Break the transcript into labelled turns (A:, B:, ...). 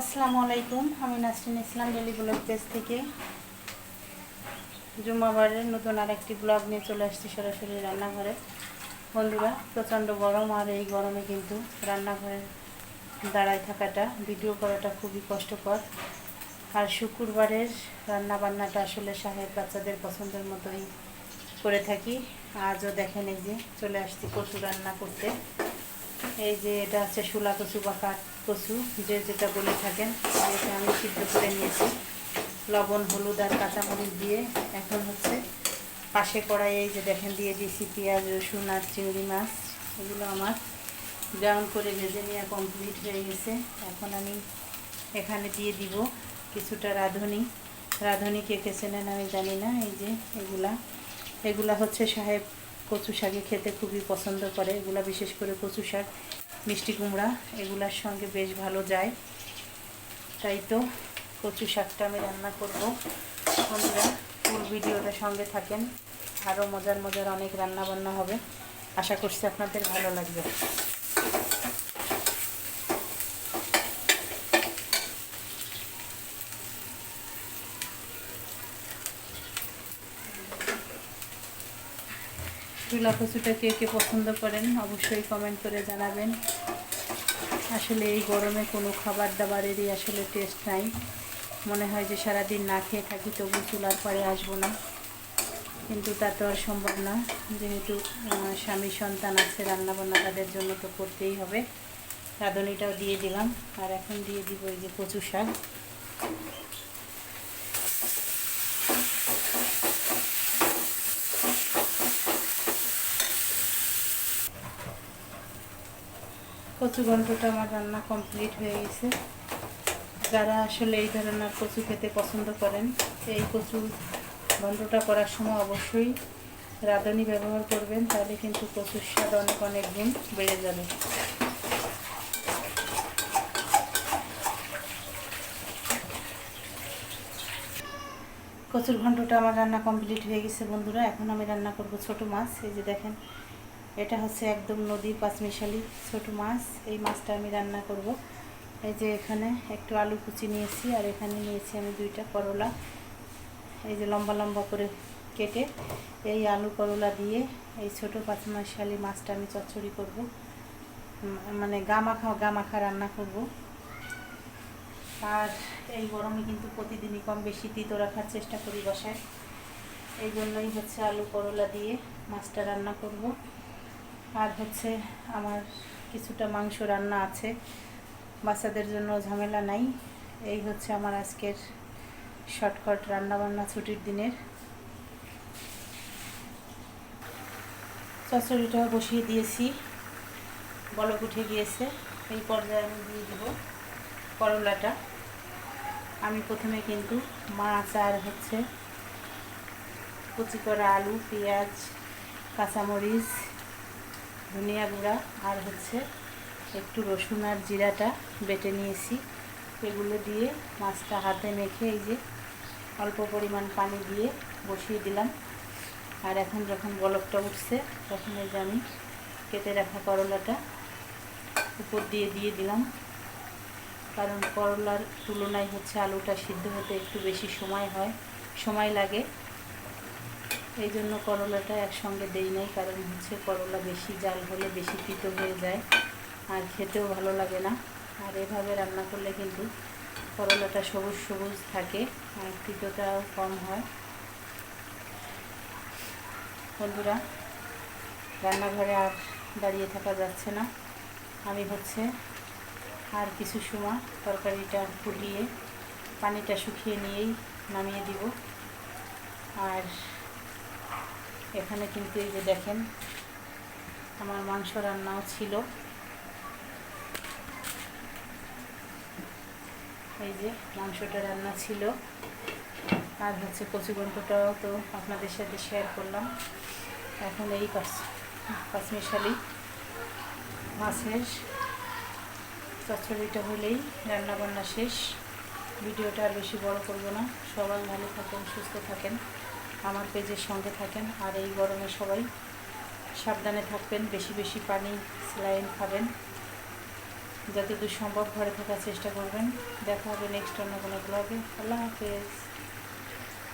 A: আসসালামু আলাইকুম, আমি Nasrin Islam daily blog page থেকে। জুম্মাবারের নতুন আরেকটি ব্লগ নিয়ে চলে আসছি সরাসরি রান্নাঘরে। বন্ধুরা, প্রচণ্ড গরম আর এই গরমে কিন্তু রান্নাঘরে দাঁড়ায় থাকাটা, ভিডিও করাটা খুবই কষ্টকর। আর শুক্রবারের রান্না বান্নাটা আসলে সাহেব বাচ্চাদের পছন্দের মতোই করে থাকি। আজও দেখেন এই যে চলে আসছি কচু রান্না করতে। এই যে এটা হচ্ছে শুলা কচু বা কাঠ কচু, যে যেটা বলে থাকেন এটা আমি সিদ্ধ করে নিয়েছি। লবণ, হলুদ আর কাঁচামরিচ দিয়ে এখন হচ্ছে পাশে কড়াই এই যে দেখেন দিয়ে দিয়েছি পেঁয়াজ, রসুন আর চিংড়ি মাছ, এগুলো আমার ব্রাউন করে ভেজে নেওয়া কমপ্লিট হয়ে গেছে। এখন আমি এখানে দিয়ে দিব কিছুটা রাঁধুনি। রাঁধুনি কে কে চেনেন আমি জানি না, এই যে এগুলা। এগুলা হচ্ছে সাহেব কচু শাকে খেতে খুবই পছন্দ করে। এগুলা বিশেষ করে কচু শাক, মিষ্টি কুমড়া, এগুলার সঙ্গে বেশ ভালো যায়। তাই তো কচু শাকটা আমি রান্না করব। বন্ধুরা ফুল ভিডিওটা সঙ্গে থাকেন। আরও মজার মজার অনেক রান্না বান্না হবে। আশা করছি আপনাদের ভালো লাগবে। চুলা কচুটা কে কে পছন্দ করেন, অবশ্যই কমেন্ট করে জানাবেন। আসলে এই গরমে কোনো খাবার দাবারেরই আসলে টেস্ট নাই। মনে হয় যে সারাদিন না খেয়ে থাকি, তবু চুলার পরে আসব না। কিন্তু তা তো আর সম্ভব না। যেহেতু স্বামী, সন্তান আছে, রান্নাবান্না তাদের জন্য তো করতেই হবে। রাঁধুনিটাও দিয়ে দিলাম। আর এখন দিয়ে দিব এই যে কচু শাক। কচু ঘন্টটা আমার রান্না কমপ্লিট হয়ে গেছে। যারা আসলে এই ধরনের কচু খেতে পছন্দ করেন, এই কচু ঘন্টটা করার সময় অবশ্যই রাঁধুনি ব্যবহার করবেন, তাহলে কিন্তু কচুর স্বাদ অনেক অনেক গুণ বেড়ে যাবে। কচুর ঘন্টটা আমার রান্না কমপ্লিট হয়ে গেছে বন্ধুরা, এখন আমি রান্না করব ছোট মাছ, এই যে দেখেন এটা হচ্ছে একদম নদী পাঁচমিশালি, ছোট মাছ। এই মাছটা আমি রান্না করব। এই যে এখানে একটু আলু কুচি নিয়েছি, আর এখানে নিয়েছি আমি দুইটা করলা। এই যে লম্বা লম্বা করে কেটে এই আলু করলা দিয়ে এই ছোট পাঁচমিশালি মাছটা আমি চচ্চড়ি করব। মানে গা মাখা গা মাখা রান্না করব। আর এই গরমে কিন্তু প্রতিদিনই কম বেশি তিতো রাখার চেষ্টা করি বসায়। এই জন্যই হচ্ছে আলু করলা দিয়ে মাছটা রান্না করব। আর হচ্ছে আমার কিছুটা মাংস রান্না আছে। বাচ্চাদের জন্য ঝামেলা নাই। এই হচ্ছে আমার আজকের শর্টকাট রান্নাবান্না ছুটির দিনের। চচড়িটা বসিয়ে দিয়েছি। বলক উঠে গিয়েছে। এই পর্যায়ে আমি দিয়ে দেবো করলাটা। আমি প্রথমে কিন্তু মাছ আর হচ্ছে কুচি করা আলু, পেঁয়াজ, কাঁচামরিচ ধনিয়া গুঁড়া আর হচ্ছে একটু রসুন আর জিরাটা বেটে নিয়েছি। এগুলো দিয়ে মাছটা হাতে মেখে এই যে অল্প পরিমাণ পানি দিয়ে বসিয়ে দিলাম। আর এখন যখন বলকটা উঠছে, তখন এই যে আমি কেটে রাখা করলাটা উপর দিয়ে দিয়ে দিলাম। কারণ করলার তুলনায় হচ্ছে আলুটা সিদ্ধ হতে একটু বেশি সময় হয়, সময় লাগে। এই জন্য করলাটা একসঙ্গে দেই নাই, কারণ হচ্ছে করলা বেশি জাল হলে বেশি তিতো হয়ে যায়, আর খেতেও ভালো লাগে না। আর এভাবে রান্না করলে কিন্তু করলাটা সবুজ সবুজ থাকে, আর তিতোটাও কম হয়। বন্ধুরা, রান্নাঘরে আর দাঁড়িয়ে থাকা যাচ্ছে না। আমি হচ্ছে আর কিছু সময় তরকারিটা ফুটিয়ে পানিটা শুকিয়ে নিয়েই নামিয়ে দিব। আর এখানে কিন্তু এই যে দেখেন, আমার মাংস রান্নাও ছিল। এই যে মাংসটা রান্না ছিল। আর হচ্ছে কচু গল্পটাও তো আপনাদের সাথে শেয়ার করলাম। এখন এই পাঁচমিশালি মাছের চচ্চড়িটা হলেই রান্না বান্না শেষ। ভিডিওটা আর বেশি বড় করব না। সবাই ভালো থাকেন, সুস্থ থাকেন। আমার পেজের সঙ্গে থাকেন আর এই গরমে সবাই সাবধানে থাকবেন, বেশি বেশি পানি স্যালাইন খাবেন। যতদূর সম্ভব ঘরে থাকার চেষ্টা করবেন। দেখা হবে নেক্সট অন্য কোনো ব্লগে আল্লাহ হাফেজ।